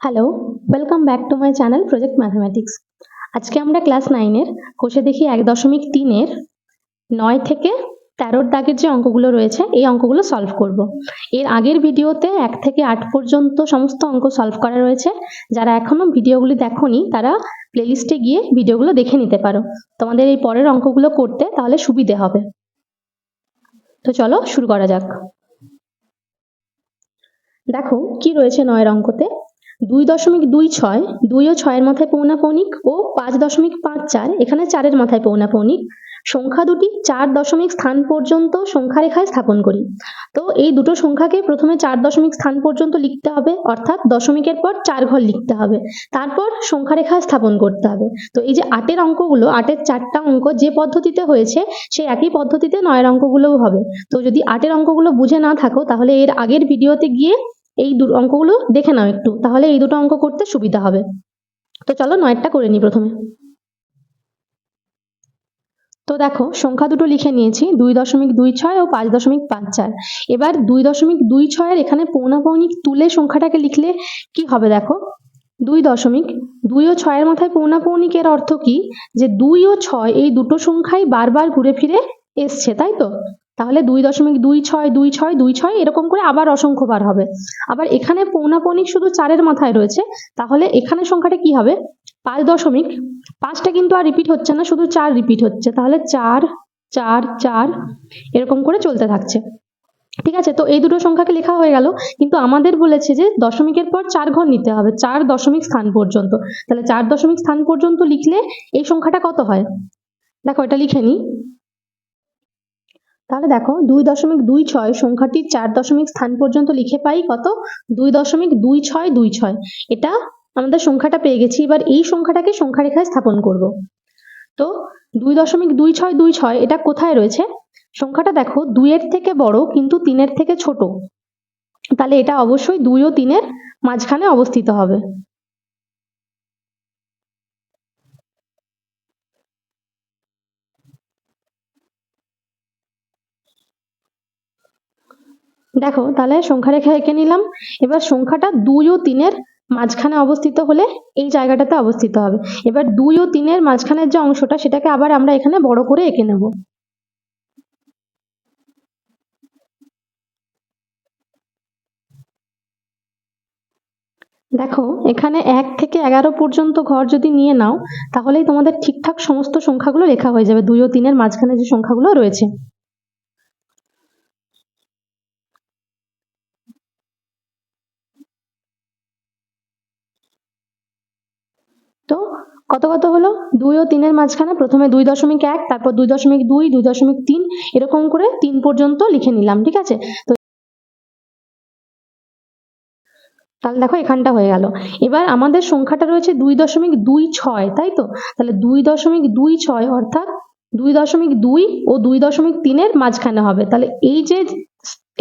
Hello welcome back to my channel project mathematics আজকে আমরা class নাইনের কোষে দেখি এক দশমিক তিনের নয় থেকে তেরোর দাগের যে অঙ্কগুলো রয়েছে, এই অঙ্কগুলো সলভ করব। এর আগের ভিডিওতে এক থেকে আট পর্যন্ত সমস্ত অঙ্ক সলভ করা রয়েছে। যারা এখনও ভিডিওগুলি দেখোনি, তারা প্লেলিস্টে গিয়ে ভিডিওগুলো দেখে নিতে পারো। তোমাদের এই পরের অঙ্কগুলো করতে তাহলে সুবিধে হবে। তো চলো শুরু করা যাক। দেখো, কি রয়েছে নয়ের অঙ্কতে? দুই দশমিক দুই ছয় দুই ও ছয়ের মাথায় পৌনাপৌনিক ও পাঁচ দশমিক পাঁচ চার, এখানে চারের মাথায় পৌনাপৌনিক। সংখ্যা দুটি চার দশমিক স্থান পর্যন্ত সংখ্যা রেখায় স্থাপন করি। তো এই দুটো সংখ্যাকে প্রথমে চার দশমিক স্থান পর্যন্ত লিখতে হবে, অর্থাৎ দশমিকের পর চার ঘর লিখতে হবে। তারপর সংখ্যা রেখায় স্থাপন করতে হবে। তো এই যে আটের অঙ্কগুলো, আটের চারটা অঙ্ক যে পদ্ধতিতে হয়েছে, সেই একই পদ্ধতিতে নয়ের অঙ্কগুলোও হবে। তো যদি আটের অঙ্কগুলো বুঝে না থাকো, তাহলে এর আগের ভিডিওতে গিয়ে এই দু অঙ্কগুলো দেখে নাও একটু, তাহলে এই দুটো অঙ্ক করতে সুবিধা হবে। তো চলো নয়েরটা করে নিই প্রথমে। তো দেখো, সংখ্যা দুটো লিখে নিয়েছি, দুই দশমিক দুই ছয় ও পাঁচ দশমিক পাঁচ চার। এবার দুই দশমিক দুই ছয়ের এখানে পৌনাপৌনিক তুলে সংখ্যাটাকে লিখলে কি হবে দেখো? দুই দশমিক দুই ও ছয়ের মাথায় পৌনাপৌনিকের অর্থ কি? যে দুই ও ছয় এই দুটো সংখ্যাই বারবার ঘুরে ফিরে এসছে, তাই তো? তাহলে দুই দশমিক দুই ছয় দুই ছয় দুই ছয় এরকম করে আবার অসংখ্যবার হবে। আবার এখানে পৌনাপৌনিক শুধু চারের মাথায় রয়েছে, তাহলে এখানে সংখ্যাটা কি হবে? পাঁচ দশমিক, পাঁচটা কিন্তু আর রিপিট হচ্ছে না, শুধু চার রিপিট হচ্ছে, তাহলে চার চার চার এরকম করে চলতে থাকছে। ঠিক আছে, তো এই দুটো সংখ্যাকে লেখা হয়ে গেল, কিন্তু আমাদের বলেছে যে দশমিকের পর চার ঘর নিতে হবে, চার দশমিক স্থান পর্যন্ত। তাহলে চার দশমিক স্থান পর্যন্ত লিখলে এই সংখ্যাটা কত হয়? দেখো এটা লিখে নিই। তাহলে দেখো দুই দশমিক দুই ছয় সংখ্যাটি চার দশমিক স্থান পর্যন্ত লিখে পাই কত? দুই দশমিক দুই ছয় দুই ছয়। এটা আমাদের সংখ্যাটা পেয়ে গেছি। এবার এই সংখ্যাটাকে সংখ্যা রেখায় স্থাপন করব। তো দুই দশমিক দুই ছয় দুই ছয়, এটা কোথায় রয়েছে? সংখ্যাটা দেখো দুইয়ের থেকে বড় কিন্তু তিনের থেকে ছোট। তাহলে এটা অবশ্যই দুই ও তিনের মাঝখানে অবস্থিত হবে। দেখো, তাহলে সংখ্যা রেখা এঁকে নিলাম। এবার সংখ্যাটা দুই ও তিনের মাঝখানে অবস্থিত হলে এই জায়গাটাতে অবস্থিত হবে। এবার দুই ও তিনের মাঝখানের যে অংশটা, সেটাকে আবার আমরা এখানে বড় করে এঁকে নেব। দেখো, এখানে এক থেকে এগারো পর্যন্ত ঘর যদি নিয়ে নাও, তাহলেই তোমাদের ঠিকঠাক সমস্ত সংখ্যাগুলো লেখা হয়ে যাবে। দুই ও তিনের মাঝখানে যে সংখ্যাগুলো রয়েছে। তো কত কত হলো? দুই ও তিনের মাঝখানে প্রথমে দুই দশমিক এক, তারপর দুই দশমিক দুই দুই দশমিক তিন, এরকম করে তিন পর্যন্ত লিখে নিলাম, ঠিক আছে? তো তাহলে দেখো এখানটা হয়ে গেল। এবার আমাদের সংখ্যাটা রয়েছে দুই দশমিক দুই ছয়, তাই তো? তাহলে দুই দশমিক দুই ছয় অর্থাৎ দুই দশমিক দুই ও দুই দশমিক তিনের মাঝখানে হবে। তাহলে এই যে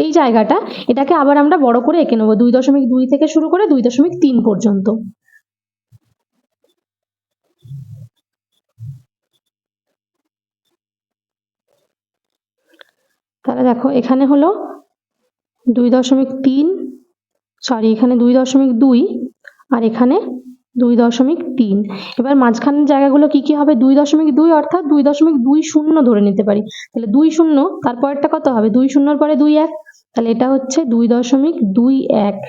এই জায়গাটা, এটাকে আবার আমরা বড় করে এঁকে নেব, দুই দশমিক দুই থেকে শুরু করে দুই দশমিক তিন পর্যন্ত। তাহলে দেখো, এখানে হলো দুই দশমিক তিন সরি এখানে দুই দশমিক দুই আর এখানে দুই দশমিক তিন। এবার মাঝখানের জায়গাগুলো কি কি হবে? দুই দশমিক দুই অর্থাৎ দুই দশমিক দুই শূন্য ধরে নিতে পারি। তাহলে দুই শূন্য, তারপরেরটা কত হবে? দুই শূন্যর পরে দুই এক। তাহলে এটা হচ্ছে দুই দশমিক দুই এক।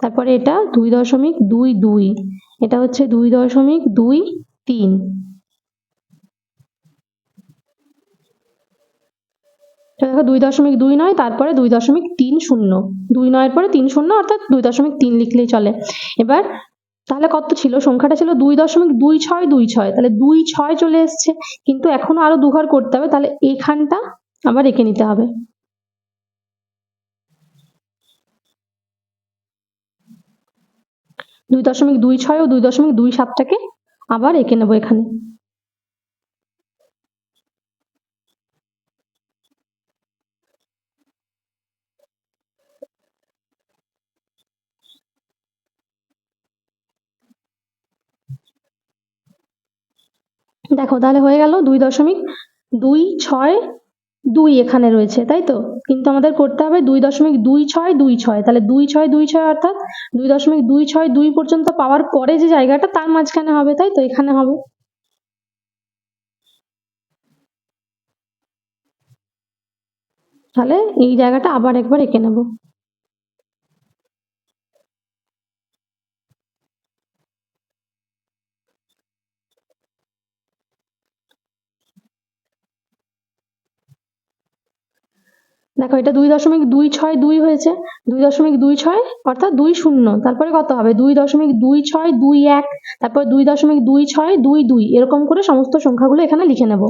তারপরে এটা দুই দশমিক দুই দুই। এটা হচ্ছে দুই দশমিক দুই তিন। দেখো দুই দশমিক দুই নয়, তারপরে দুই দশমিক তিন শূন্য। দুই নয়ের পরে তিন শূন্য, অর্থাৎ দুই দশমিক তিন লিখলেই চলে। এবার তাহলে কত ছিল? সংখ্যাটা ছিল দুই দশমিক দুই ছয় দুই ছয়। তাহলে দুই ছয় চলে এসছে, কিন্তু এখনও আরও দুঘর করতে হবে, তাহলে এখানটা আবার এঁকে নিতে হবে। দুই দশমিক দুই ছয় ও দুই দশমিক দুই সাতটাকে আবার এঁকে নেব এখানে। দেখো, তাহলে হয়ে গেল দুই দশমিক দুই ছয় দুই এখানে রয়েছে, তাই তো? কিন্তু আমাদের করতে হবে দুই দশমিক দুই ছয় দুই ছয়। তাহলে দুই ছয় দুই ছয় অর্থাৎ দুই দশমিক দুই ছয় দুই পর্যন্ত পাওয়ার পরে যে জায়গাটা, তার মাঝখানে হবে, তাই তো? এখানে হবে। তাহলে এই জায়গাটা আবার একবার এঁকে নেব। দেখো, এটা দুই দশমিক দুই ছয় দুই হয়েছে। দুই দশমিক দুই ছয়, অর্থাৎ দুই শূন্য। তারপরে কত হবে? দুই দশমিক দুই ছয় দুই এক, তারপর দুই দশমিক দুই ছয় দুই দুই। এরকম করে সমস্ত সংখ্যাগুলো এখানে লিখে নেব।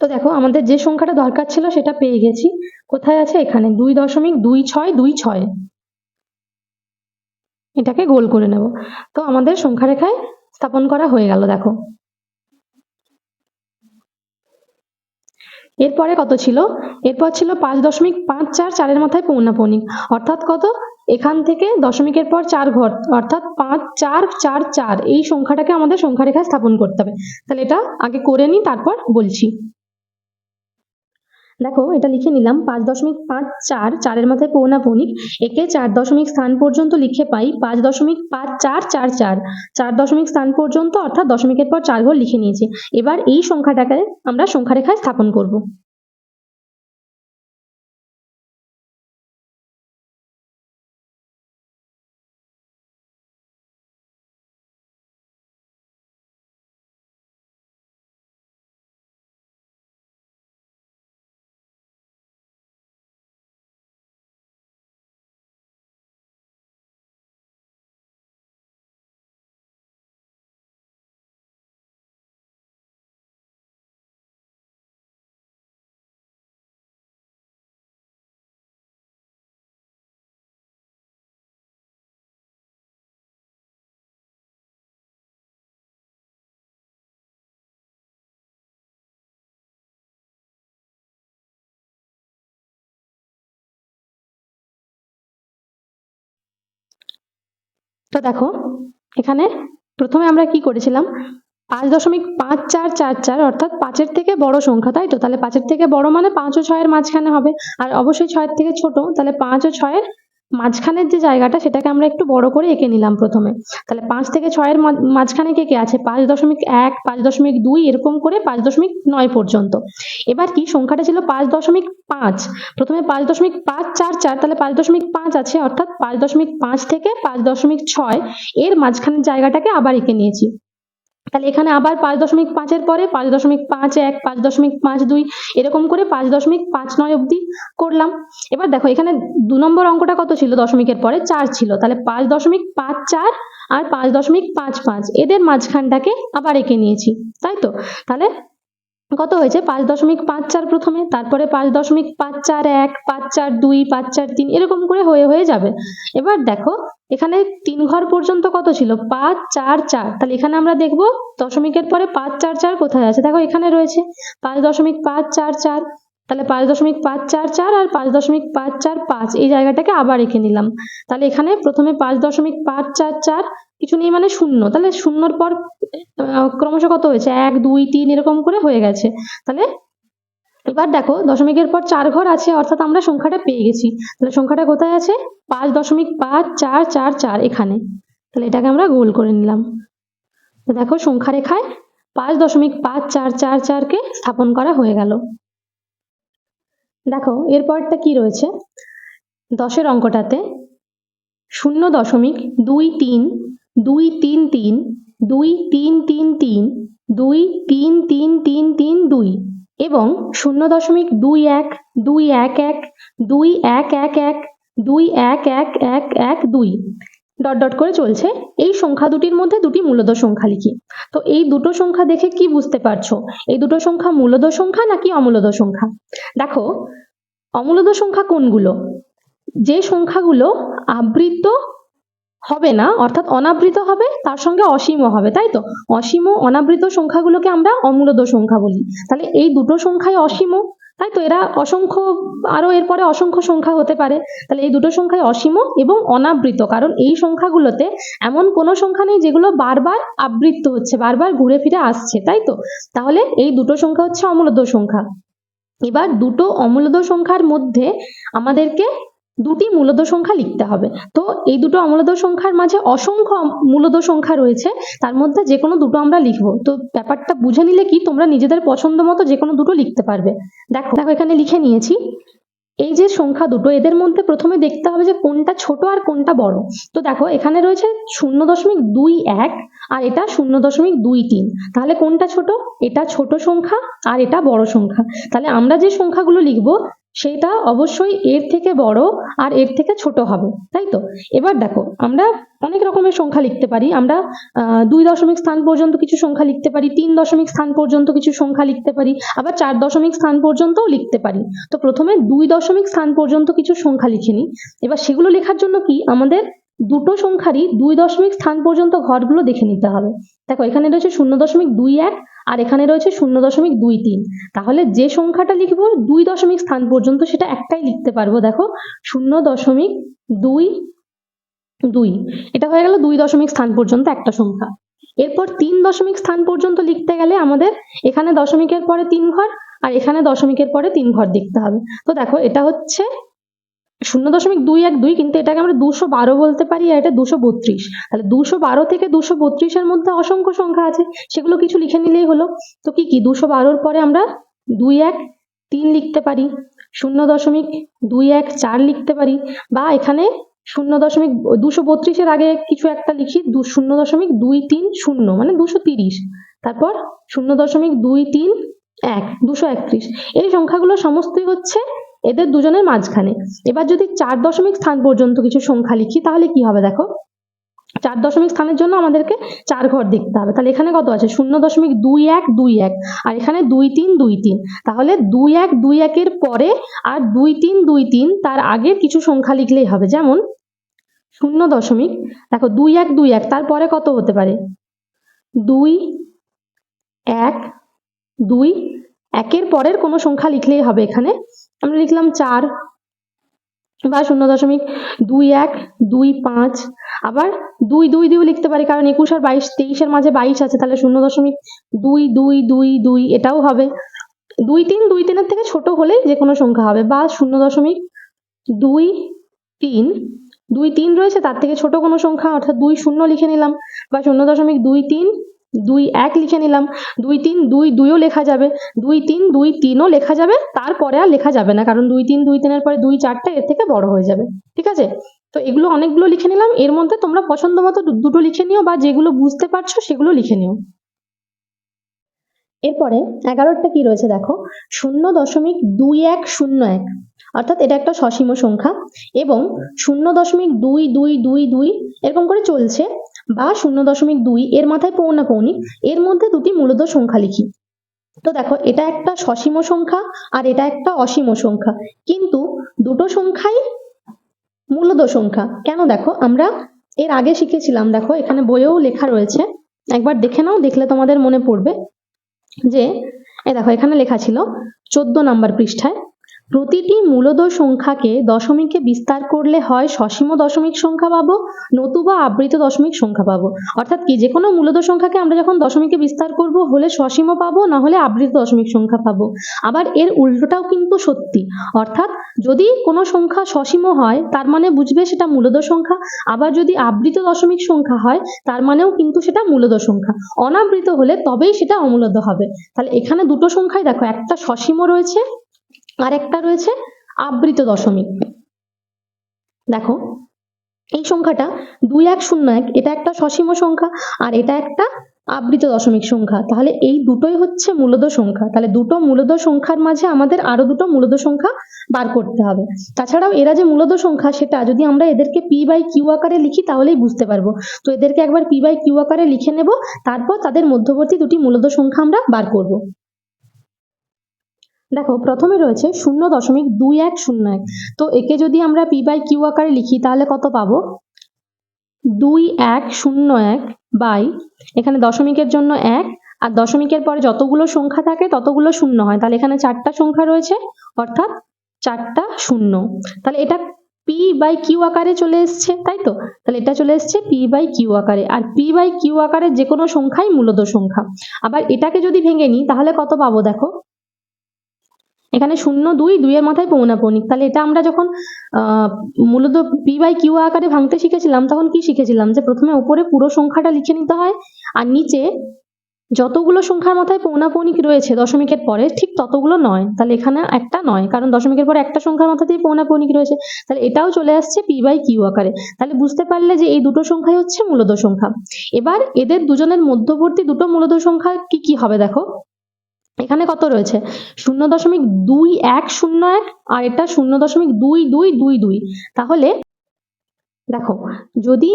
তো দেখো, আমাদের যে সংখ্যাটা দরকার ছিল সেটা পেয়ে গেছি। কোথায় আছে? এখানে। দুই দশমিক দুই ছয় দুই ছয়। এটাকে গোল করে নেব। তো আমাদের সংখ্যা রেখায় স্থাপন করা হয়ে গেল, দেখো। এরপরে কত ছিল? এরপর ছিল পাঁচ দশমিক পাঁচ চার চারের মাথায় পৌনাপৌনিক অর্থাৎ কত? এখান থেকে দশমিকের পর চার ঘর, অর্থাৎ পাঁচ চার চার চার। এই সংখ্যাটাকে আমাদের সংখ্যা রেখায় স্থাপন করতে হবে। তাহলে এটা আগে করে নিই, তারপর বলছি। দেখো, এটা লিখে নিলাম, পাঁচ দশমিক পাঁচ চার, চারের মাথায় পৌনা পৌনিক একে চার দশমিক স্থান পর্যন্ত লিখে পাই, পাঁচ দশমিক পাঁচ চার চার চার। চার দশমিক স্থান পর্যন্ত অর্থাৎ দশমিকের পর চার ঘর লিখে নিয়েছি। এবার এই সংখ্যাটাকে আমরা সংখ্যা রেখায় স্থাপন করব। তো দেখো, এখানে প্রথমে আমরা কি করেছিলাম? পাঁচ দশমিক পাঁচ চার চার চার অর্থাৎ পাঁচের থেকে বড় সংখ্যা, তাই তো? তাহলে পাঁচের থেকে বড় মানে পাঁচ ও ছয়ের মাঝখানে হবে। আর অবশ্যই ছয়ের থেকে ছোট, তাহলে পাঁচ ও ছয়ের মাঝখানের যে জায়গাটা সেটাকে আমরা একটু বড় করে এঁকে নিলাম প্রথমে। তাহলে পাঁচ থেকে ছয়ের মাঝখানে কে কে আছে? পাঁচ দশমিক এক, পাঁচ দশমিক দুই এরকম করে পাঁচ দশমিক নয় পর্যন্ত। এবার কি সংখ্যাটা ছিল পাঁচ দশমিক পাঁচ? প্রথমে পাঁচ দশমিক পাঁচ, চার চার, তাহলে পাঁচ দশমিক পাঁচ আছে, অর্থাৎ পাঁচ দশমিক পাঁচ থেকে পাঁচ দশমিক ছয় এর মাঝখানের জায়গাটাকে আবার এঁকে নিয়েছি। তাহলে এখানে আবার পাঁচ দশমিক পাঁচের পরে পাঁচ দশমিক পাঁচ এক, পাঁচ দশমিক পাঁচ দুই, এরকম করে পাঁচ দশমিক পাঁচ নয় অবধি করলাম। এবার দেখো, এখানে দু নম্বর অঙ্কটা কত ছিল? দশমিকের পরে চার ছিল। তাহলে পাঁচ দশমিক পাঁচ চার আর পাঁচ দশমিক পাঁচ পাঁচ, এদের মাঝখানটাকে আবার এঁকে নিয়েছি, তাই তো? তাহলে কত হয়েছে? পাঁচ দশমিক পাঁচ চার প্রথমে, তারপরে পাঁচ দশমিক পাঁচ চার এক, পাঁচ চার দুই, পাঁচ চার তিন, এরকম করে হয়ে হয়ে যাবে। এবার দেখো এখানে তিন ঘর পর্যন্ত কত ছিল? পাঁচ, চার চার। তাহলে এখানে আমরা দেখব দশমিকের পরে পাঁচ, চার চার কোথায় আছে? দেখো এখানে রয়েছে। পাঁচ দশমিক পাঁচ, চার চার। তাহলে পাঁচ দশমিক পাঁচ, চার চার আর পাঁচ দশমিক পাঁচ, চার, পাঁচ। এই জায়গাটাকে আবার রেখে নিলাম। তাহলে এখানে প্রথমে পাঁচ দশমিক পাঁচ, চার চার কিছু নেই মানে শূন্য। তাহলে শূন্যর পর ক্রমশ কত হয়েছে? এক, দুই, তিন এরকম করে হয়ে গেছে। তাহলে এবার দেখো, দশমিকের পর চার ঘর আছে, অর্থাৎ আমরা সংখ্যাটা পেয়ে গেছি। তাহলে সংখ্যাটা কোথায় আছে? পাঁচ দশমিক পাঁচ চার চার চার এখানে। তাহলে এটাকে আমরা গোল করে নিলাম। দেখো সংখ্যা রেখায় পাঁচ দশমিক পাঁচ চার চার চারকে স্থাপন করা হয়ে গেল। দেখো, এরপরটা কি রয়েছে? দশের অঙ্কটাতে শূন্য দশমিক দুই তিন দুই তিন তিন, দুই তিন তিন তিন, দুই তিন তিন তিন তিন দুই। এবং শূন্য দশমিক দুই এক দুই এক এক, দুই এক এক এক, দুই এক এক এক এক দুই ডট ডট করে চলছে। এই সংখ্যা দুটির মধ্যে দুটি মূলদ সংখ্যা লিখি। তো এই দুটো সংখ্যা দেখে কি বুঝতে পারছ? এই দুটো সংখ্যা মূলদ সংখ্যা নাকি অমূলদ সংখ্যা? দেখো, অমূলদ সংখ্যা কোনগুলো? যে সংখ্যাগুলো আবৃত হবে না, অর্থাৎ অনাবৃত হবে, তার সঙ্গে অসীমও হবে, তাই তো? অসীম অনাবৃত সংখ্যাগুলোকে আমরা অমূলদ সংখ্যা বলি। তাহলে এই দুটো সংখ্যাই অসীম, তাই তো? এরা অসংখ্য আরও এরপরে অসংখ্য সংখ্যা হতে পারে। তাহলে এই দুটো সংখ্যায় অসীম এবং অনাবৃত, কারণ এই সংখ্যাগুলোতে এমন কোনো সংখ্যা নেই যেগুলো বারবার আবৃত্ত হচ্ছে, বারবার ঘুরে ফিরে আসছে, তাই তো? তাহলে এই দুটো সংখ্যা হচ্ছে অমূলদ সংখ্যা। এবার দুটো অমূলদ সংখ্যার মধ্যে আমাদেরকে দুটি মূলদ সংখ্যা লিখতে হবে। তো এই দুটো অমূলদ সংখ্যার মাঝে অসংখ্য মূলদ সংখ্যা রয়েছে, তার মধ্যে যে কোনো দুটো আমরা লিখব। তো ব্যাপারটা বুঝে নিলে কি তোমরা নিজেদের পছন্দ মতো যে কোনো দুটো লিখতে পারবে। দেখো দেখো এখানে লিখে নিয়েছি, এই যে সংখ্যা দুটো, এদের মধ্যে প্রথমে দেখতে হবে যে কোনটা ছোট আর কোনটা বড়। তো দেখো, এখানে রয়েছে শূন্য দশমিক দুই এক আর এটা শূন্য দশমিক দুই তিন। তাহলে কোনটা ছোট? এটা ছোট সংখ্যা আর এটা বড় সংখ্যা। তাহলে আমরা যে সংখ্যাগুলো লিখব সেটা অবশ্যই এর থেকে বড় আর এর থেকে ছোট হবে, তাই তো? এবার দেখো, আমরা অনেক রকমের সংখ্যা লিখতে পারি। আমরা দুই দশমিক স্থান পর্যন্ত কিছু সংখ্যা লিখতে পারি, তিন দশমিক স্থান পর্যন্ত কিছু সংখ্যা লিখতে পারি, আবার চার দশমিক স্থান পর্যন্তও লিখতে পারি। তো প্রথমে দুই দশমিক স্থান পর্যন্ত কিছু সংখ্যা লিখে নিই। এবার সেগুলো লেখার জন্য কি? আমাদের দুটো সংখ্যারই দুই দশমিক স্থান পর্যন্ত ঘরগুলো দেখে নিতে হবে। দেখো, এখানে রয়েছে শূন্য দশমিক দুই এক আর এখানে রয়েছে শূন্য দশমিক দুই তিন। তাহলে যে সংখ্যাটা লিখব, দুই দশমিক স্থান পর্যন্ত সেটা একটাই লিখতে পারব। দেখো, শূন্য দশমিক দুই দুই। এটা হয়ে গেল দুই দশমিক স্থান পর্যন্ত একটা সংখ্যা। এরপর তিন দশমিক স্থান পর্যন্ত লিখতে গেলে আমাদের এখানে দশমিকের পরে তিন ঘর, আর এখানে দশমিকের পরে তিন ঘর দেখতে হবে। তো দেখো, এটা হচ্ছে শূন্য দশমিক দুই এক দুই কিন্তু এটাকে আমরা দুশো বারো বলতে পারি আর এটা দুশো বত্রিশ। তাহলে দুশো বারো থেকে দুশো বত্রিশের মধ্যে অসংখ্য সংখ্যা আছে। সেগুলো কিছু লিখে নিলেই হলো। তো কি কি? দুশো বারোর পরে আমরা দুই এক তিন লিখতে পারি। শূন্য দশমিক দুই এক চার লিখতে পারি। বা এখানে শূন্য দশমিক দুশো বত্রিশের আগে কিছু একটা লিখি। দু শূন্য দশমিক দুই তিন শূন্য মানে দুশো তিরিশ। তারপর শূন্য দশমিক দুই তিন এক, দুশো একত্রিশ। এই সংখ্যাগুলো সমস্তই হচ্ছে এদের দুজনের মাঝখানে। এবার যদি চার দশমিক স্থান পর্যন্ত কিছু সংখ্যা লিখি, তাহলে কি হবে দেখো? চার দশমিক স্থানের জন্য আমাদেরকে চার ঘর দেখতে হবে। তাহলে এখানে কত আছে? শূন্য দশমিক দুই এক দুই এক। আর এখানে দুই তিন দুই তিন। তাহলে দুই এক দুই একের পরে আর দুই তিন দুই তিন তার আগে কিছু সংখ্যা লিখলেই হবে। যেমন শূন্য দশমিক, দেখো দুই এক দুই এক তারপরে কত হতে পারে? দুই এক দুই একের পরের কোনো সংখ্যা লিখলেই হবে এখানে আমরা লিখলাম চার বা শূন্য দশমিক দুই এক, দুই পাঁচ। আবার দুই দুই দিয়েও লিখতে পারি, কারণ একুশ আর বাইশ তেইশের মাঝে বাইশ আছে, তাহলে শূন্য দশমিক দুই দুই দুই দুই এটাও হবে। দুই তিন, দুই তিনের থেকে ছোট হলেই যে কোনো সংখ্যা হবে, বা শূন্য দশমিক দুই তিন। দুই তিন রয়েছে, তার থেকে ছোট কোনো সংখ্যা, অর্থাৎ দুই শূন্য লিখে নিলাম, বা শূন্য দশমিক দুই তিন দুই এক লিখে নিলাম। দুই তিন দুই দুইও লেখা যাবে। দুই তিন দুই তিনও লেখা যাবে। তারপরে আর লেখা যাবে না, কারণ দুই তিন দুই তিনের পরে দুই চারটা এর থেকে বড় হয়ে যাবে। ঠিক আছে? তো এগুলো অনেকগুলো লিখে নিলাম। এর মধ্যে তোমরা পছন্দ মতো দুটো লিখে নিও বা যেগুলো বুঝতে পারছ সেগুলো লিখে নিও। এরপরে এগারোটা কি রয়েছে দেখো? শূন্য দশমিক দুই এক শূন্য এক। অর্থাৎ এটা একটা সসীম সংখ্যা এবং শূন্য দশমিক দুই দুই দুই দুই এরকম করে চলছে বা শূন্য দশমিক দুই এর মাথায় পৌনা পৌনি এর মধ্যে দুটি মূলত সংখ্যা লিখি। তো দেখো, এটা একটা সসীম সংখ্যা আর এটা একটা অসীম সংখ্যা। কিন্তু দুটো সংখ্যাই মূলত সংখ্যা। কেন দেখো, আমরা এর আগে শিখেছিলাম, দেখো, এখানে বইয়েও লেখা রয়েছে। একবার দেখে নাও, দেখলে তোমাদের মনে পড়বে। যে এ দেখো এখানে লেখা ছিল চোদ্দ নাম্বার পৃষ্ঠায় প্রতিটি মূলদ সংখ্যাকে দশমিকে বিস্তার করলে হয় সসীম দশমিক সংখ্যা পাবো, নতুবা আবৃত দশমিক সংখ্যা পাবো। অর্থাৎ কি যে কোনো মূলদ সংখ্যাকে আমরা যখন দশমিকে বিস্তার করব, হলে সসীম পাবো, না হলে আবৃত দশমিক সংখ্যা পাবো। আবার এর উল্টোটাও কিন্তু সত্যি। অর্থাৎ যদি কোনো সংখ্যা সসীম হয়, তার মানে বুঝবে সেটা মূলদ সংখ্যা। আবার যদি আবৃত দশমিক সংখ্যা হয়, তার মানেও কিন্তু সেটা মূলদ সংখ্যা। অনাবৃত হলে তবেই সেটা অমূলদ হবে। তাহলে এখানে দুটো সংখ্যাই দেখো, একটা সসীম রয়েছে আর একটা রয়েছে আবৃত দশমিক। দেখো, এই সংখ্যাটা দুই এক শূন্য এক, এটা একটা সসীম সংখ্যা আর এটা একটা আবৃত দশমিক সংখ্যা। তাহলে এই দুটোই হচ্ছে মূলদ সংখ্যা। তাহলে দুটো মূলদ সংখ্যার মাঝে আমাদের আরও দুটো মূলদ সংখ্যা বার করতে হবে। তাছাড়াও এরা যে মূলদ সংখ্যা, সেটা যদি আমরা এদেরকে পি বাই কিউ আকারে লিখি, তাহলেই বুঝতে পারব। তো এদেরকে একবার পি বাই কিউ আকারে লিখে নেব, তারপর তাদের মধ্যবর্তী দুটি মূলদ সংখ্যা আমরা বার করব। দেখো, প্রথমে রয়েছে শূন্য দশমিক দুই এক শূন্য এক। তো একে যদি আমরা পি বাই কিউ আকারে লিখি, তাহলে কত পাবো? দুই এক শূন্য এক বাই, এখানে দশমিকের জন্য এক, আর দশমিকের পরে যতগুলো সংখ্যা থাকে ততগুলো শূন্য হয়। তাহলে এখানে চারটা সংখ্যা রয়েছে, অর্থাৎ চারটা শূন্য। তাহলে এটা পি বাই কিউ আকারে চলে এসছে, তাই তো? তাহলে এটা চলে এসছে পি বাই কিউ আকারে। আর পি বাই কিউ আকারে যে কোনো সংখ্যাই মূলত সংখ্যা। আবার এটাকে যদি ভেঙে নিই, তাহলে কত পাবো দেখো? এখানে শূন্য দুই দুইয়ের মাথায় পৌনাপৌনিক তাহলে এটা আমরা যখন মূলত পি বাই কিউ আকারে ভাঙতে শিখেছিলাম, তখন কি শিখেছিলাম? যে প্রথমে উপরে পুরো সংখ্যাটা লিখে নিতে হয়, আর নিচে যতগুলো সংখ্যার মাথায় পৌনাপৌনিক রয়েছে দশমিকের পরে, ঠিক ততগুলো নয়। তাহলে এখানে একটা নয়, কারণ দশমিকের পরে একটা সংখ্যার মাথাতেই পৌনাপৌনিক রয়েছে। তাহলে এটাও চলে আসছে পি বাই কিউ আকারে। তাহলে বুঝতে পারলে যে এই দুটো সংখ্যাই হচ্ছে মূলদ সংখ্যা। এবার এদের দুজনের মধ্যবর্তী দুটো মূলদ সংখ্যা কি কি হবে দেখো। এখানে কত রয়েছে? শূন্য দশমিক দুই এক শূন্য এক আর এটা শূন্য দশমিক দুই দুই দুই দুই। তাহলে দেখো, যদি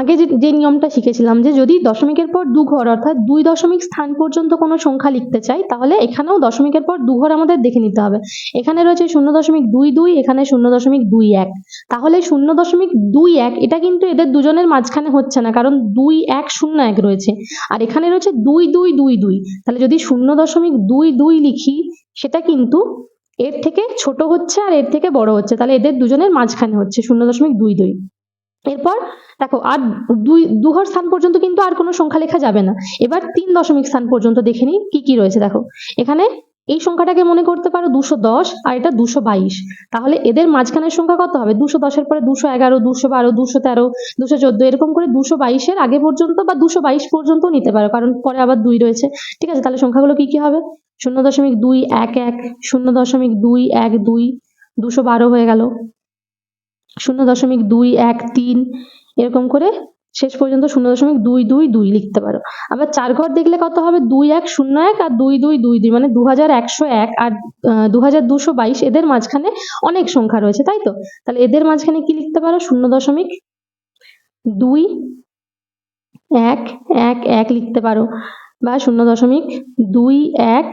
আগে যে নিয়মটা শিখেছিলাম যে যদি দশমিকের পর দু ঘর অর্থাৎ দুই দশমিক স্থান পর্যন্ত কোনো সংখ্যা লিখতে চাই, তাহলে এখানেও দশমিকের পর দু ঘর আমাদের দেখে নিতে হবে। এখানে রয়েছে শূন্য দশমিক দুই দুই, এখানে শূন্য দশমিক দুই এক। তাহলে শূন্য দশমিক দুই এক, এটা কিন্তু এদের দুজনের মাঝখানে হচ্ছে না, কারণ দুই এক শূন্য এক রয়েছে। আর এখানে রয়েছে দুই দুই দুই দুই। তাহলে যদি শূন্য দশমিক দুই দুই লিখি, সেটা কিন্তু এর থেকে ছোট হচ্ছে আর এর থেকে বড় হচ্ছে। তাহলে এদের দুজনের মাঝখানে হচ্ছে শূন্য দশমিক দুই দুই। এরপর দেখো, আর দুই, দুহর স্থান পর্যন্ত কিন্তু আর কোনো সংখ্যা লেখা যাবে না। এবার তিন দশমিক স্থান পর্যন্ত দেখে নিই কি কি রয়েছে। দেখো, এখানে এই সংখ্যাটাকে মনে করতে পারো দুশো দশ আর এটা দুশো বাইশ। তাহলে এদের মাঝখানের সংখ্যা কত হবে? দুশো দশের পরে দুশো এগারো, দুশো বারো, দুশো তেরো, দুশো চোদ্দ, এরকম করে দুশো বাইশের আগে পর্যন্ত বা দুশো বাইশ পর্যন্ত নিতে পারো। কারণ পরে আবার দুই রয়েছে। ঠিক আছে, তাহলে সংখ্যাগুলো কি কি হবে? শূন্য দশমিক দুই, এক এক, শূন্য দশমিক দুই, এক, দুই, দুশো বারো হয়ে গেল। শূন্য দশমিক দুই এক তিন, এরকম করে শেষ পর্যন্ত শূন্য দশমিক দুই দুই দুই লিখতে পারো। আবার চার ঘর দেখলে কত হবে? দুই এক শূন্য এক আর দুই দুই দুই দুই মানে দু হাজার একশো এক আর দু হাজার দুশো বাইশ, এদের মাঝখানে অনেক সংখ্যা রয়েছে, তাই তো? তাহলে এদের মাঝখানে কি লিখতে পারো? শূন্য দশমিক দুই এক এক এক লিখতে পারো বা শূন্য দশমিক দুই এক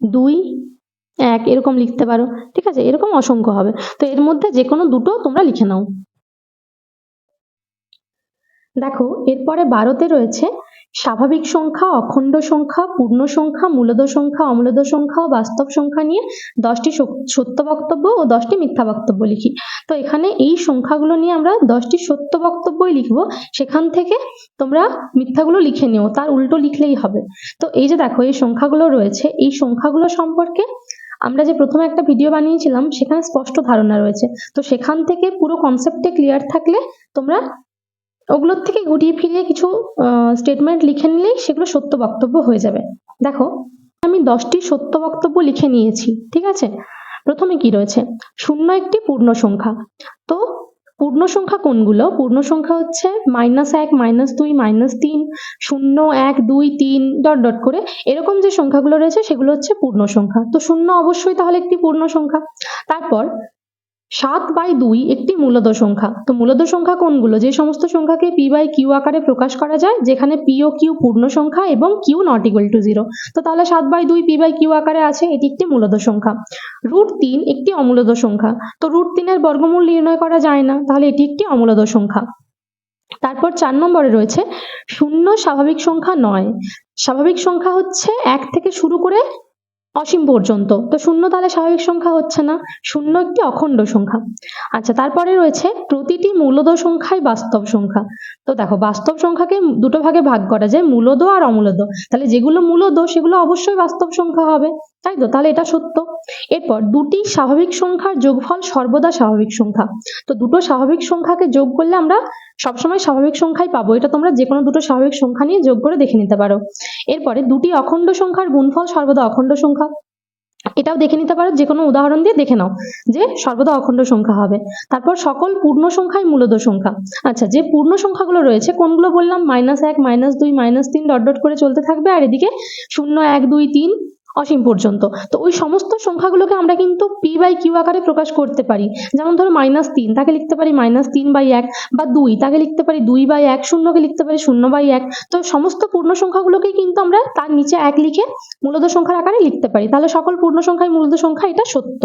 দুই এক, এরকম লিখতে পারো। ঠিক আছে? এরকম অসংখ্য হবে। তো এর মধ্যে যে কোনো দুটো তোমরা লিখে নাও। দেখো, এরপরে বারোতে রয়েছে, স্বাভাবিক সংখ্যা, অখণ্ড সংখ্যা, পূর্ণ সংখ্যা, মূলদ সংখ্যা, অমূলদ সংখ্যা ও বাস্তব সংখ্যা নিয়ে দশটি সত্য বক্তব্য ও দশটি মিথ্যা বক্তব্য লিখি। তো এখানে এই সংখ্যাগুলো নিয়ে আমরা দশটি সত্য বক্তব্যই লিখব। সেখান থেকে তোমরা মিথ্যাগুলো লিখে নিও। তার উল্টো লিখলেই হবে। তো এই যে দেখো, এই সংখ্যাগুলো রয়েছে, এই সংখ্যাগুলো সম্পর্কে আমরা যে প্রথমে একটা ভিডিও বানিয়েছিলাম, সেখানে স্পষ্ট ধারণা রয়েছে। তো সেখান থেকে পুরো কনসেপ্টে ক্লিয়ার থাকলে তোমরা ওগুলোর থেকে গুটিয়ে ফিরিয়ে কিছু স্টেটমেন্ট লিখে নিলেই সেগুলো সত্য বক্তব্য হয়ে যাবে। দেখো, আমি দশটি সত্য বক্তব্য লিখে নিয়েছি, ঠিক আছে? প্রথমে কি রয়েছে? শূন্য একটি পূর্ণ সংখ্যা। তো পূর্ণ সংখ্যা কোনগুলো? পূর্ণ সংখ্যা হচ্ছে মাইনাস এক মাইনাস দুই মাইনাস তিন, শূন্য, এক, দুই, তিন, ডট ডট করে। এরকম যে সংখ্যাগুলো রয়েছে, সেগুলো হচ্ছে পূর্ণ সংখ্যা তো শূন্য অবশ্যই তাহলে একটি পূর্ণ সংখ্যা তারপর সাত বাই দুই একটি মূলদ সংখ্যা। তো মূলদ সংখ্যা কোনগুলো? যে সমস্ত সংখ্যাকে পি বাই কিউ আকারে প্রকাশ করা যায়, যেখানে পি ও কিউ পূর্ণ সংখ্যা এবং Q not equal to zero তো তাহলে সাত বাই দুই পি বাই কিউ আকারে আছে, এটি একটি মূলদ সংখ্যা। রুট তিন একটি অমূলদ সংখ্যা। তো রুট তিনের বর্গমূল নির্ণয় করা যায় না, তাহলে এটি একটি অমূলদ সংখ্যা। তারপর চার নম্বরে রয়েছে, শূন্য স্বাভাবিক সংখ্যা নয়। স্বাভাবিক সংখ্যা হচ্ছে এক থেকে শুরু করে অসীম পর্যন্ত। তো শূন্য তাহলে স্বাভাবিক সংখ্যা হচ্ছে না। শূন্য একটি অখণ্ড সংখ্যা। আচ্ছা তারপরে রয়েছে প্রতিটি মূলদ সংখ্যাই বাস্তব সংখ্যা। তো দেখো, বাস্তব সংখ্যাকে দুটো ভাগে ভাগ করা যায়, মূলদ আর অমূলদ। তাহলে যেগুলো মূলদ, সেগুলো অবশ্যই বাস্তব সংখ্যা হবে। তাই তো? তাহলে এটা সত্য। এরপর দুটি স্বাভাবিক সংখ্যার যোগফল সর্বদা স্বাভাবিক সংখ্যা। তো দুটো স্বাভাবিক সংখ্যাকে যোগ করলে আমরা সবসময় স্বাভাবিক সংখ্যাই পাবো। এটা তোমরা যে কোনো দুটো স্বাভাবিক সংখ্যা নিয়ে যোগ করে দেখে নিতে পারো। এরপরে দুটি অখণ্ড সংখ্যার গুণফল সর্বদা অখণ্ড সংখ্যা এটাও দেখে নিতে পারো যে কোনো উদাহরণ দিয়ে দেখে নাও যে সর্বদা অখণ্ড সংখ্যা হবে। তারপর সকল পূর্ণ সংখ্যাই মূলত সংখ্যা। আচ্ছা যে পূর্ণ সংখ্যাগুলো রয়েছে, কোনগুলো বললাম? মাইনাস এক মাইনাস দুই মাইনাস তিন ডট ডট করে চলতে থাকবে। আর এদিকে শূন্য, এক, দুই, তিন অসীম পর্যন্ত। তো ওই সমস্ত সংখ্যাগুলোকে আমরা কিন্তু পি বাই কিউ আকারে প্রকাশ করতে পারি। যেমন ধরো মাইনাস তিন, তাকে লিখতে পারি মাইনাস তিন বাই এক বা দুই, তাকে লিখতে পারি দুই বাই এক, শূন্যকে লিখতে পারি শূন্য বাই এক। তো সমস্ত পূর্ণ সংখ্যাগুলোকেই কিন্তু আমরা তার নিচে এক লিখে মূলদ সংখ্যার আকারে লিখতে পারি। তাহলে সকল পূর্ণ সংখ্যাই মূলদ সংখ্যা, এটা সত্য।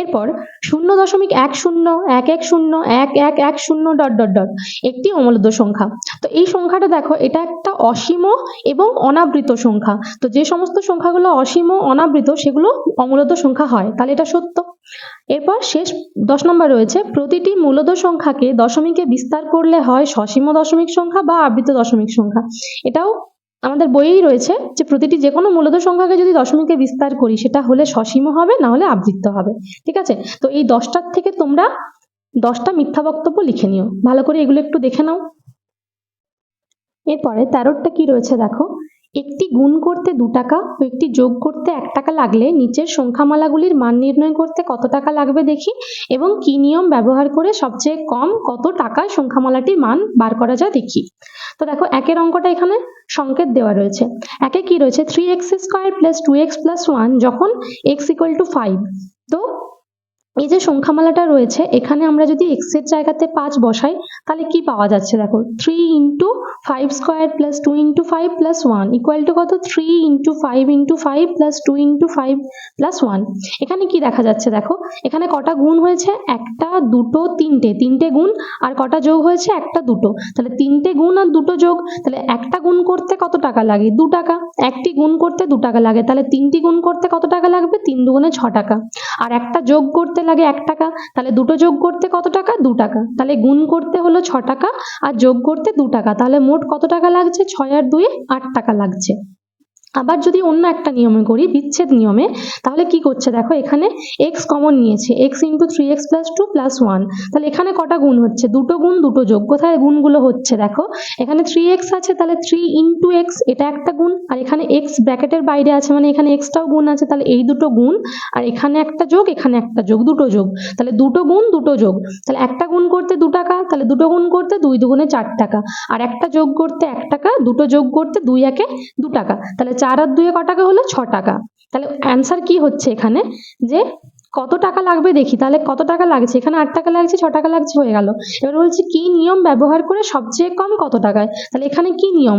এরপর শূন্য দশমিক এক শূন্য, এক এক শূন্য, এক এক এক শূন্য ডট ডট ডট, একটি অমূলদ সংখ্যা। তো এই সংখ্যাটা দেখো, এটা একটা অসীম এবং অনাবৃত সংখ্যা। তো যে সমস্ত সংখ্যাগুলো অসীম ও অনাবৃত সেগুলো অমূলত সংখ্যা হয়। তাহলে এটা সত্য। এরপর শেষ দশ নম্বর রয়েছে, প্রতিটি মূলত সংখ্যাকে দশমিকে বিস্তার করলে হয় সসীম দশমিক সংখ্যা বা আবৃত দশমিক সংখ্যা। এটাও আমাদের বইয়েই রয়েছে যে প্রতিটি যে কোনো মূলত সংখ্যাকে যদি দশমিকে বিস্তার করি, সেটা হলে সসীম হবে, না হলে আবৃত্ত হবে। ঠিক আছে? তো এই দশটার থেকে তোমরা দশটা মিথ্যা বক্তব্য লিখে নিও। ভালো করে এগুলো একটু দেখে নাও। এরপরে তেরোটা কি রয়েছে দেখো? একটি গুণ করতে দু টাকা ও একটি যোগ করতে এক টাকা লাগলে নিচের সংখ্যামালাগুলির মান নির্ণয় করতে কত টাকা লাগবে দেখি এবং কি নিয়ম ব্যবহার করে সবচেয়ে কম কত টাকায় সংখ্যামালাটির মান বার করা যায় দেখি। তো দেখো, একের অঙ্কটা এখানে সংকেত দেওয়া রয়েছে। একে কি রয়েছে? Three X square plus two X plus one যখন এক্স ইকুয়াল টু ফাইভ তো এই যে সংখ্যামালাটা রয়েছে, এখানে আমরা যদি এক্সের জায়গাতে পাঁচ বসাই, তাহলে কি পাওয়া যাচ্ছে? দেখো three into five square plus two into five plus one equal to কত? Three into five into five plus two into five plus one এখানে কি দেখা যাচ্ছে? দেখো, এখানে কটা গুণ হয়েছে? একটা, দুটো, তিনটে। তিনটে গুণ আর কটা যোগ হয়েছে? একটা, দুটো। তাহলে তিনটে গুণ আর দুটো যোগ, তাহলে একটা গুণ করতে কত টাকা লাগে? দু টাকা। একটি গুণ করতে দু টাকা লাগে। তাহলে তিনটি গুণ করতে কত টাকা লাগবে? তিন দুগুণে ছ টাকা। আর একটা যোগ করতে লাগে এক টাকা, তাহলে দুটো যোগ করতে কত টাকা? দু টাকা। তাহলে গুণ করতে হলো ছ টাকা আর যোগ করতে দু টাকা। তাহলে মোট কত টাকা লাগছে? ছয় আর দুয়ে আট টাকা লাগছে। আবার যদি অন্য একটা নিয়মে করি, বিচ্ছেদ নিয়মে, তাহলে কি করছে? দেখো এখানে এক্স কমন নিয়েছে। X into three X plus two plus one তাহলে এখানে কটা গুণ হচ্ছে? দুটো গুণ, দুটো যোগ। কোথায় গুণগুলো হচ্ছে? দেখো, এখানে থ্রি এক্স আছে, তাহলে থ্রি ইন্টু এক্স এটা একটা গুণ। আর এখানে এক্স ব্র্যাকেটের বাইরে আছে মানে এখানে এক্সটাও গুণ আছে, তাহলে এই দুটো গুণ। আর এখানে একটা যোগ, এখানে একটা যোগ, দুটো যোগ। তাহলে দুটো গুণ, দুটো যোগ। তাহলে একটা গুণ করতে দু টাকা, তাহলে দুটো গুণ করতে দুই দুগুণে চার টাকা। আর একটা যোগ করতে এক টাকা, দুটো যোগ করতে দুই একে দু টাকা। তাহলে চার আর দুয়ে ক টাকা হলো ছ টাকা। তাহলে অ্যান্সার কি হচ্ছে এখানে? যে কত টাকা লাগবে দেখি, তাহলে কত টাকা লাগছে? এখানে আট টাকা লাগছে, ছ টাকা লাগছে হয়ে গেল। এবার বলছি কি নিয়ম ব্যবহার করে সবচেয়ে কম কত টাকায়? তাহলে এখানে কি নিয়ম?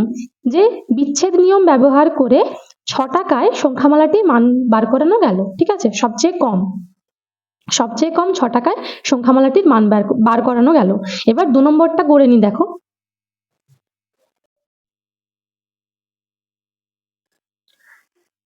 যে বিচ্ছেদ নিয়ম ব্যবহার করে ছ টাকায় সংখ্যামালাটি মান বার করানো গেল, ঠিক আছে? সবচেয়ে কম। সবচেয়ে কম ছ টাকায় সংখ্যামালাটির মান বার করানো গেল। এবার দু নম্বরটা করে নি দেখো।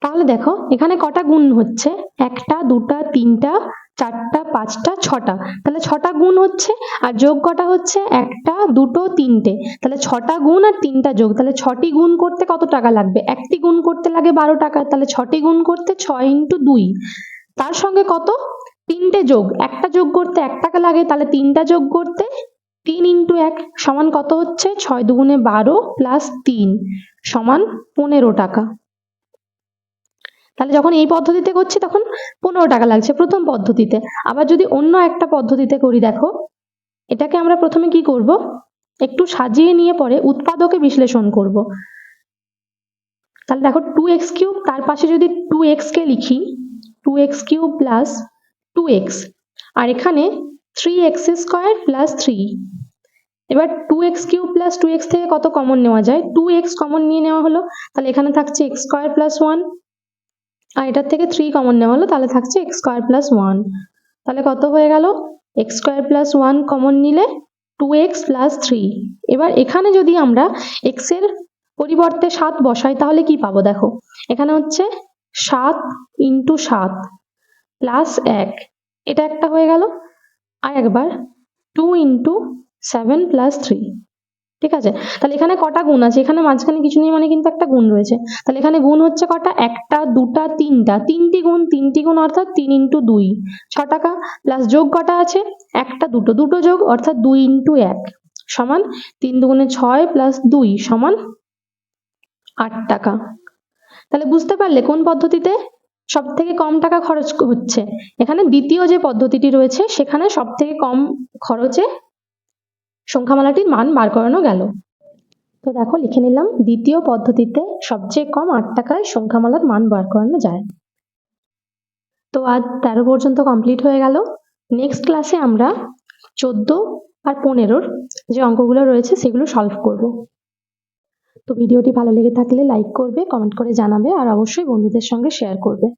তাহলে দেখো, এখানে কটা গুণ হচ্ছে? একটা, দুটা, তিনটা, চারটা, পাঁচটা, ছটা। তাহলে ছটা গুণ হচ্ছে, আর যোগ কটা হচ্ছে? একটা, দুটো, তিনটে। তাহলে ছটা গুণ আর তিনটা যোগ। তাহলে ছটি গুণ করতে কত টাকা লাগবে? একটি গুণ করতে লাগে বারো টাকা। তাহলে ছটি গুণ করতে ছয় ইন্টু দুই। তার সঙ্গে কত? তিনটে যোগ। একটা যোগ করতে এক টাকা লাগে। তাহলে তিনটা যোগ করতে তিন ইন্টু এক সমান কত হচ্ছে? ছয় দুগুণে বারো প্লাস তিন সমান পনেরো টাকা। তাহলে যখন এই পদ্ধতিতে করছি তখন পনেরো টাকা লাগছে প্রথম পদ্ধতিতে। আবার যদি অন্য একটা পদ্ধতিতে করি, দেখো, এটাকে আমরা প্রথমে কি করব? একটু সাজিয়ে নিয়ে পরে উৎপাদকে বিশ্লেষণ করব। তাহলে দেখো টু এক্স কিউব তার পাশে যদি টু কে লিখি two X cube plus two X আর এখানে three X square plus three এবার two X cube plus two X থেকে কত কমন নেওয়া যায়? টু এক্স কমন নিয়ে নেওয়া হলো। তাহলে এখানে থাকছে এক্স স্কোয়ার প্লাস ওয়ান আর এটার থেকে থ্রি কমন নেওয়া হলো, তাহলে থাকছে এক্স স্কোয়ার প্লাস ওয়ান তাহলে কত হয়ে গেল? X square plus one common নিলে টু এক্স প্লাস থ্রি এবার এখানে যদি আমরা এক্সের পরিবর্তে সাত বসাই, তাহলে কি পাবো দেখো? এখানে হচ্ছে সাত ইন্টু সাত প্লাস এক। এটা একটা হয়ে গেল। আর একবার two into seven plus three ঠিক আছে? তাহলে এখানে কটা গুণ আছে? এখানে মাঝখানে কিছু নেই মানে কিন্তু একটা গুণ রয়েছে। তাহলে এখানে গুণ হচ্ছে কটা? একটা, দুটা, তিনটা। তিনটি গুণ তিনটি গুণ অর্থাৎ তিন ইন্টু দুই। ছ টাকা প্লাস যোগ কটা আছে? একটা, দুটো। দুটো যোগ অর্থাৎ দুই ইন্টু এক। সমান তিন দুগুণে ছয় প্লাস দুই সমান আট টাকা। তাহলে বুঝতে পারলে কোন পদ্ধতিতে সব থেকে কম টাকা খরচ হচ্ছে? এখানে দ্বিতীয় যে পদ্ধতিটি রয়েছে, সেখানে সব থেকে কম খরচে সংখ্যামালাটির মান বার করানো গেল। তো দেখো, লিখে নিলাম, দ্বিতীয় পদ্ধতিতে সবচেয়ে কম আট টাকায় সংখ্যামালার মান বার করানো যায়। তো আজ তেরো পর্যন্ত কমপ্লিট হয়ে গেল। নেক্সট ক্লাসে আমরা চোদ্দ আর পনেরোর যে অঙ্কগুলো রয়েছে সেগুলো সলভ করব। তো ভিডিওটি ভালো লেগে থাকলে লাইক করবে কমেন্ট করে জানাবে, আর অবশ্যই বন্ধুদের সঙ্গে শেয়ার করবে।